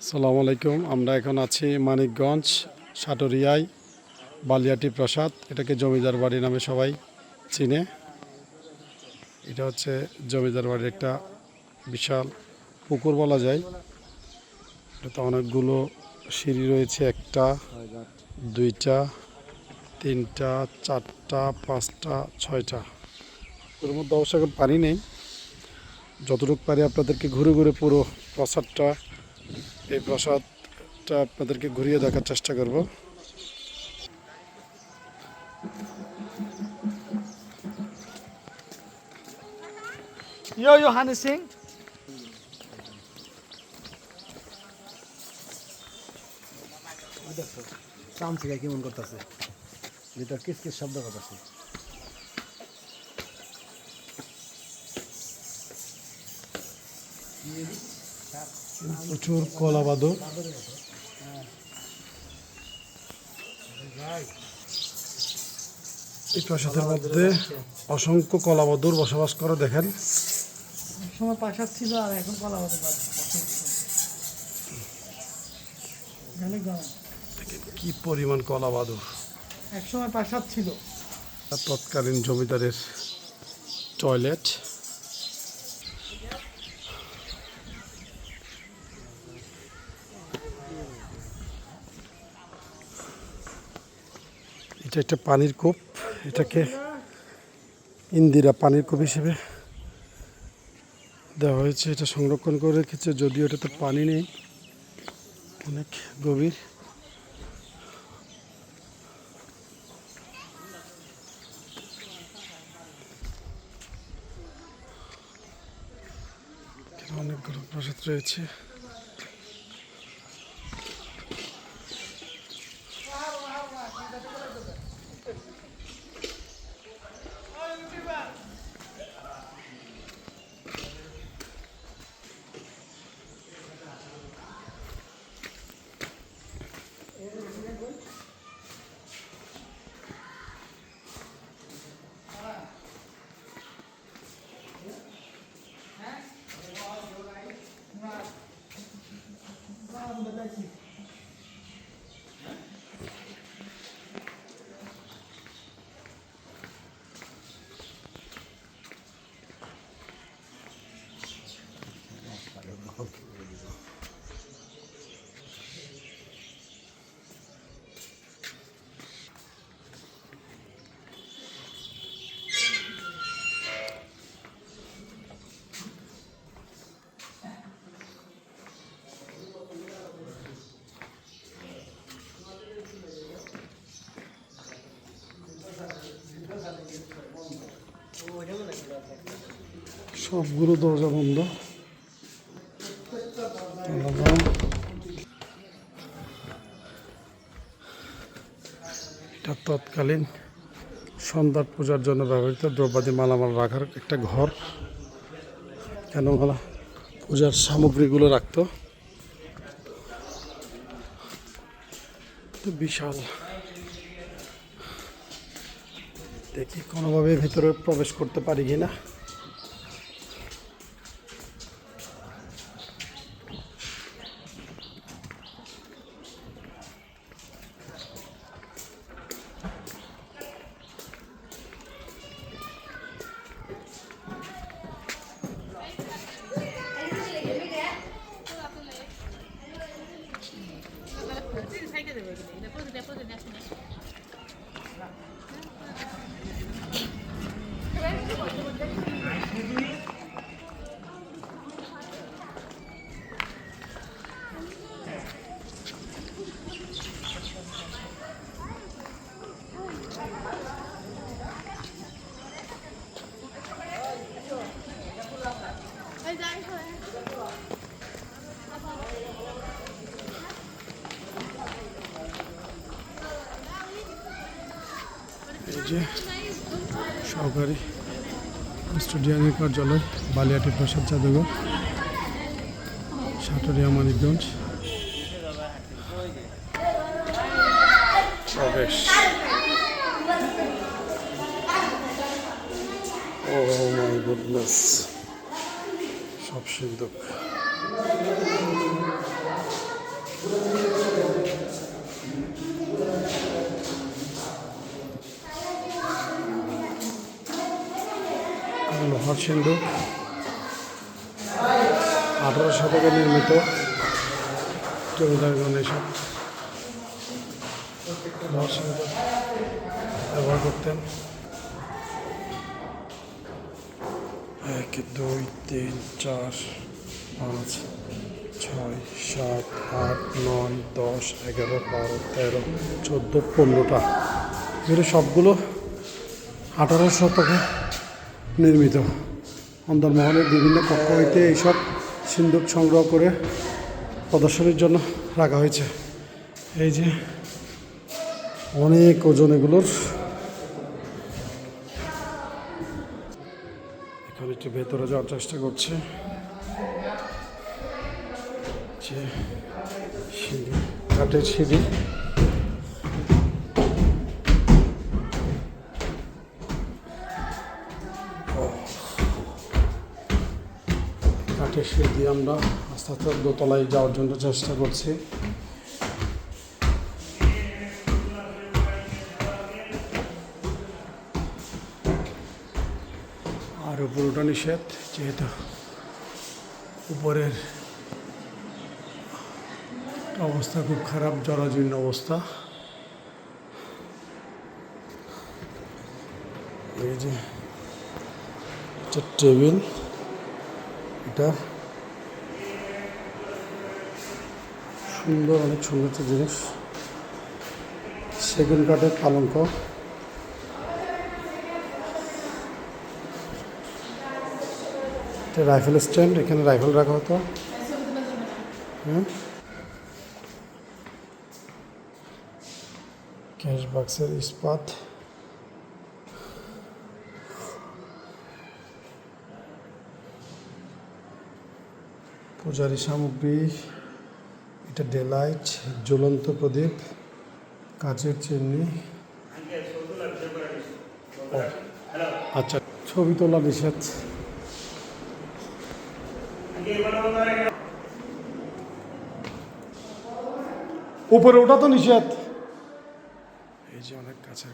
আসসালামু আলাইকুম, আমরা এখন আছি মানিকগঞ্জ, সাটরিয়ায়, বালিয়াটি প্রসাদ, এটাকে জমিদার বাড়ি নামে সবাই চিনে। এটা হচ্ছে জমিদার বাড়ির একটা বিশাল পুকুর বলা যায়। এটাতে অনেকগুলো সিঁড়ি রয়েছে, একটা, দুইটা, তিনটা, চারটা, পাঁচটা, ছয়টা। ওর মধ্যে অবশ্য এখন পানি নেই। যতটুকু পারি আপনাদেরকে ঘুরে ঘুরে পুরো প্রসাদটা এই প্রসাদটা আপনাদেরকে ঘুরিয়ে দেখার চেষ্টা করব। Yo, Johannes Singh. চামচিকা কেমন করতেছে? ভিতর কিস কিস শব্দ করতেছে। প্রচুর কলা বাদর। এই প্রাসাদের মধ্যে অসংখ্য কলা বাদুর বসবাস করে দেখেন। এক সময় পাশার ছিল আর এখন কলা হতে পারে অনেক গরম কি পরিমাণ কলা বাদুর। এক সময় পাশার ছিল। তৎকালীন জমিদারের টয়লেট। এটা একটা পানির কূপ। এটাকে ইন্দিরা পানির কূপ হিসেবে দেওয়া হয়েছে। এটা সংরক্ষণ করে রেখেছে, যদিও এটাতে পানি নেই। অনেক গভীর। অনেকগুলো প্রসাদ রয়েছে। সবগুলো দরজা বন্ধ। এটা তৎকালীন সন্ধ্যার পূজার জন্য ব্যবহৃত দ্রব্যাদি মালামাল রাখার একটা ঘর। কেন বলা পূজার সামগ্রীগুলো রাখতো? বিশাল। দেখি কোনোভাবে ভিতরে প্রবেশ করতে পারি কিনা। যে সহকারী স্টুডিয়ামের কার্যালয়, বালিয়াটি প্রসাদ জাদুঘর সাটরিয়া মানিকগঞ্জ। প্রবেশ। ও মাই গুডনেস সব সিদ্ধ সিন্ধু। আঠারো শতকে নির্মিত ব্যবহার করতেন। এক, দুই, তিন, চার, পাঁচ, ছয়, সাত, আট, নয়, দশ, এগারো, বারো, তেরো, চোদ্দ, পনেরোটা। এগুলো সবগুলো আঠারো শতকে নির্মিত। অন্দরমহলের বিভিন্ন কক্ষ হইতে এইসব সিন্দুক সংগ্রহ করে প্রদর্শনীর জন্য রাখা হয়েছে। এই যে অনেক ওজন এগুলোর। এখন একটু ভেতরে যাওয়ার চেষ্টা করছে। সিঁড়ি, কাঠের সিঁড়ি। কাঠের দিয়ে আমরা আস্তে আস্তে দোতলায় যাওয়ার জন্য চেষ্টা করছি। আর উপরটা নিষেধ, যেহেতু উপরের অবস্থা খুব খারাপ, জরাজীর্ণ অবস্থা। এই যে টেবিল, এটা সুন্দর অনেক সুন্দর একটা জিনিস সেগুন কাঠের পালঙ্ক। রাইফেল স্ট্যান্ড, এখানে রাইফেল রাখা হতো। ক্যাশ বাক্সের ইস্পাত। পূজারি সামগ্রী। এটা ডেলাইট, জ্বলন্ত প্রদীপ, কাচের চিমনি। আচ্ছা ছবি তোলা নিষেধ। উপরে ওটা তো নিষেধ। এই যে অনেক কাছের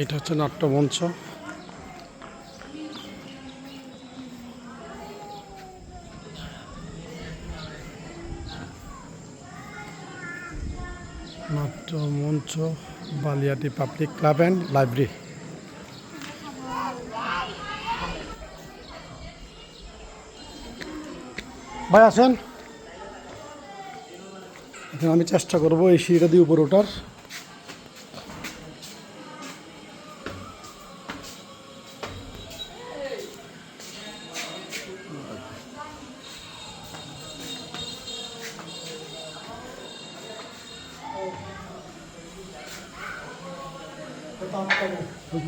এটা হচ্ছে নাট্যমঞ্চ। নাট্যমঞ্চ, Baliati public club and library. ভাই এখন আমি চেষ্টা করব এই সিঁড়িটা দিয়ে উপরে ওঠার।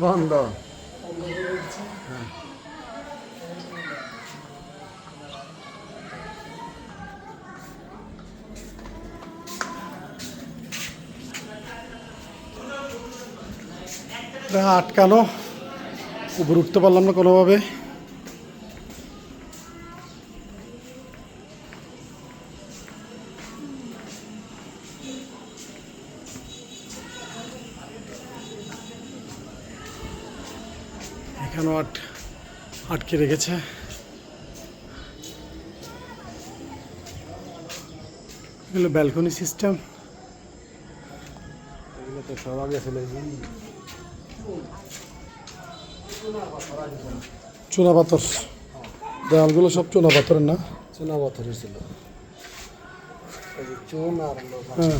বন্ধ। আটকানো। উপরে উঠতে পারলাম না কোনোভাবে। আটকে রেখেছে। এগুলো ব্যালকনি সিস্টেম এগুলো তো সব আগে চুনা পাথর। দেওয়ালগুলো সব চুনা পাথরের না? চুনা পাথরের ছিল। চুন আর হ্যাঁ।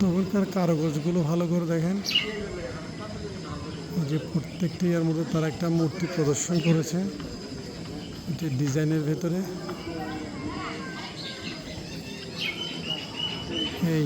তখনকার কারুকাজগুলো ভালো করে দেখেন। যে প্রত্যেকটি এর মধ্যে তারা একটা মূর্তি প্রদর্শন করেছে। এটি ডিজাইনের ভেতরে। এই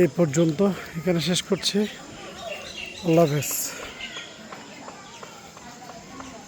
এই পর্যন্ত এখানে শেষ করছি। আল্লাহ হাফেজ।